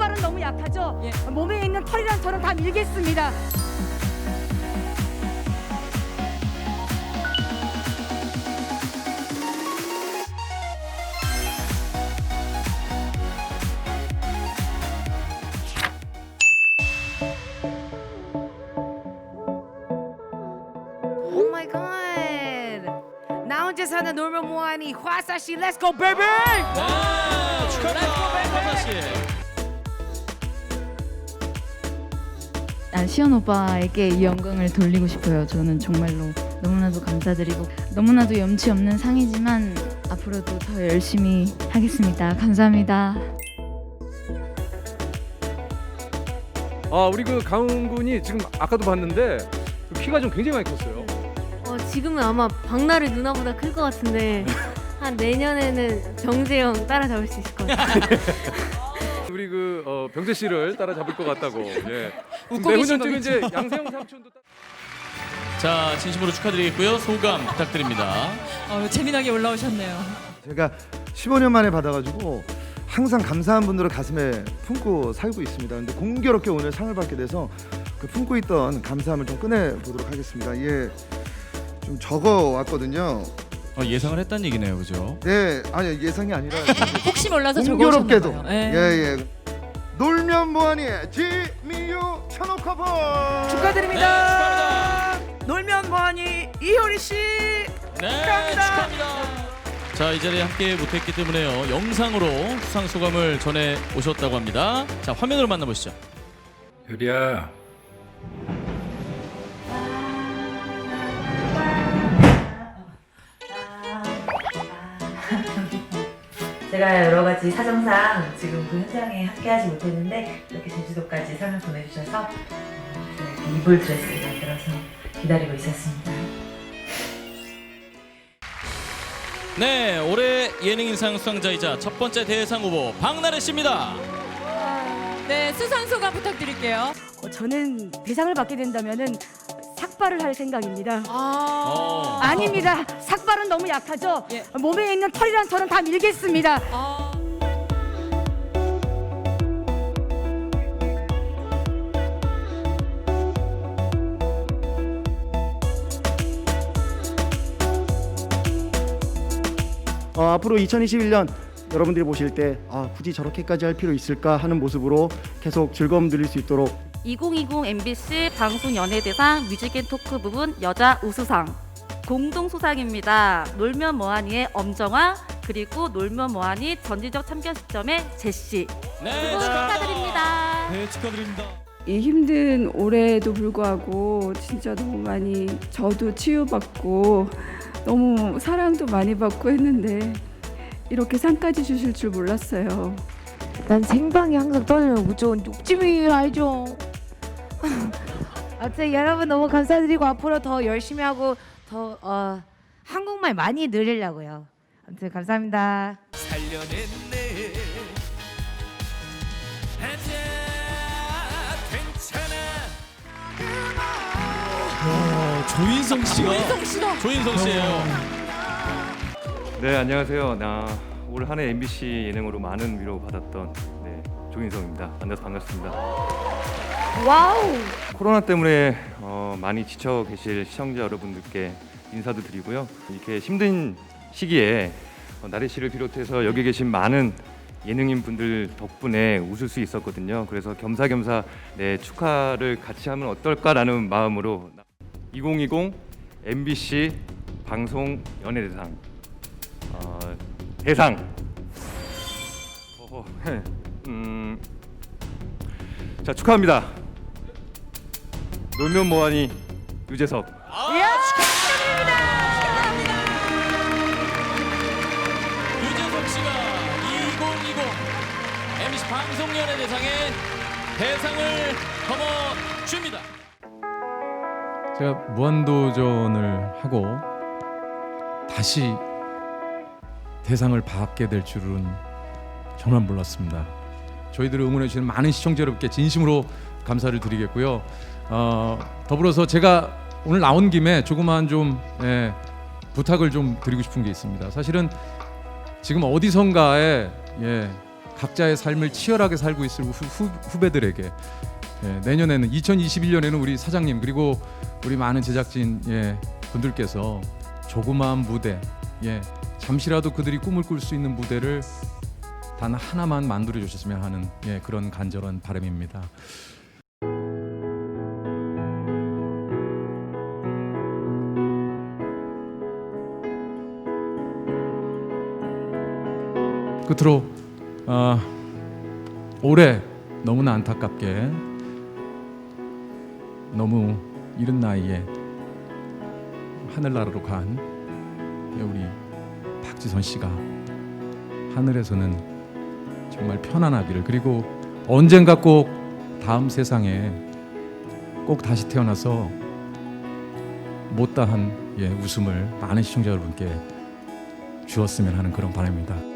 삭발은 너무 약하죠. 예. 몸에 있는 털이랑 저는 다 밀겠습니다. Oh my god. 나 혼자 사는 놀면 뭐하니 화사씨 Let's go baby 네, 축하합니다. 화사 씨. 난 시연 오빠에게 이 영광을 돌리고 싶어요. 저는 정말로 너무나도 감사드리고 너무나도 염치 없는 상이지만 앞으로도 더 열심히 하겠습니다. 감사합니다. 아 우리 그 강훈 군이 지금 아까도 봤는데 그 키가 좀 굉장히 많이 컸어요. 어, 지금은 아마 박나래 누나보다 클 것 같은데 한 내년에는 정재영 따라잡을 수 있을 것 같아요. 우리 그 어, 병재 씨를 따라잡을 것 같다고. 예. 웃고 계신 내후년쯤 이제 거겠죠? 양세형 삼촌도. 따- 자, 진심으로 축하드리겠고요. 소감 부탁드립니다. 어, 재미나게 올라오셨네요. 제가 15년 만에 받아가지고 항상 감사한 분들을 가슴에 품고 살고 있습니다. 근데 공교롭게 오늘 상을 받게 돼서 그 품고 있던 감사함을 좀 꺼내 보도록 하겠습니다. 예, 좀 적어 왔거든요. 어, 예상을 했다는 얘기네요, 그죠? 네, 아니 예상이 아니라 혹시 몰라서 공교롭게도 적어오셨나봐요. 예, 예. 놀면 뭐하니 지미유 천호 커버 축하드립니다 놀면 뭐하니 이효리 씨 네, 축하합니다. 자, 이 자리에 함께 못했기 때문에요. 영상으로 수상 소감을 전해 오셨다고 합니다. 자, 화면으로 만나보시죠. 유리야 제가 여러 가지 사정상 지금 그 현장에 함께하지 못했는데 이렇게 제주도까지 상을 보내주셔서 어, 이렇게 이불 드레스를 만들어서 기다리고 있었습니다. 네, 올해 예능인상 수상자이자 첫 번째 대상 후보 박나래 씨입니다. 네, 수상 소감 부탁드릴게요. 어, 저는 대상을 받게 된다면은 삭발을 할 생각입니다. 아, 어. 아닙니다. 삭발은 너무 약하죠. 예. 몸에 있는 털이랑 저는 다 밀겠습니다. 아. 어, 앞으로 2021년 여러분들이 보실 때 아, 굳이 저렇게까지 할 필요 있을까 하는 모습으로 계속 즐거움 드릴 수 있도록 2020 MBC 방송 연예대상 뮤직앤 토크 부분 여자 우수상 공동 수상입니다. 놀면 뭐하니의 엄정화 그리고 놀면 뭐하니 전지적 참견 시점의 제시 네, 축하드립니다. 네, 축하드립니다. 이 힘든 올해에도 불구하고 진짜 너무 많이 저도 치유받고 너무 사랑도 많이 받고 했는데 이렇게 상까지 주실 줄 몰랐어요. 난 생방이 항상 떨리면 무조건 욕심이 알죠 아무튼 여러분 너무 감사드리고 앞으로 더 열심히 하고 더 어, 한국말 많이 늘리려고요. 아무튼 감사합니다. 살려냈네. 와, 조인성 씨가 조인성 씨예요. 네 안녕하세요. 나 올 한해 MBC 예능으로 많은 위로 받았던 네, 조인성입니다. 만나서 반갑습니다 와우. 코로나 때문에 어, 많이 지쳐 계실 시청자 여러분들께 인사도 드리고요. 이렇게 힘든 시기에 어, 나래 씨를 비롯해서 여기 계신 많은 예능인 분들 덕분에 웃을 수 있었거든요. 그래서 겸사겸사 네, 축하를 같이 하면 어떨까라는 마음으로 2020 MBC 방송 연예대상 어, 대상. 어허, 음, 자 축하합니다 놀면 뭐하니 유재석 유재석 씨가 2020 MC 방송연예 대상의 대상을 거머 줍니다. 제가 무한도전을 하고 다시 대상을 받게 될 줄은 정말 몰랐습니다. 저희들을 응원해 주시는 많은 시청자 여러분께 진심으로 감사를 드리겠고요. 어, 더불어서 제가 오늘 나온 김에 조그마한 좀 예, 부탁을 좀 드리고 싶은 게 있습니다. 사실은 지금 어디선가에 예, 각자의 삶을 치열하게 살고 있을 후, 후, 후 배들에게 예, 내년에는 2021년에는 우리 사장님 그리고 우리 많은 제작진 예, 분들께서 조그마한 무대 예, 잠시라도 그들이 꿈을 꿀 수 있는 무대를 단 하나만 만들어 주셨으면 하는 예, 그런 간절한 바람입니다. 끝으로 어, 올해 너무나 안타깝게 너무 이른 나이에 하늘나라로 간 우리 박지선 씨가 하늘에서는 정말 편안하기를 그리고 언젠가 꼭 다음 세상에 꼭 다시 태어나서 못다한 예, 웃음을 많은 시청자 여러분께 주었으면 하는 그런 바람입니다.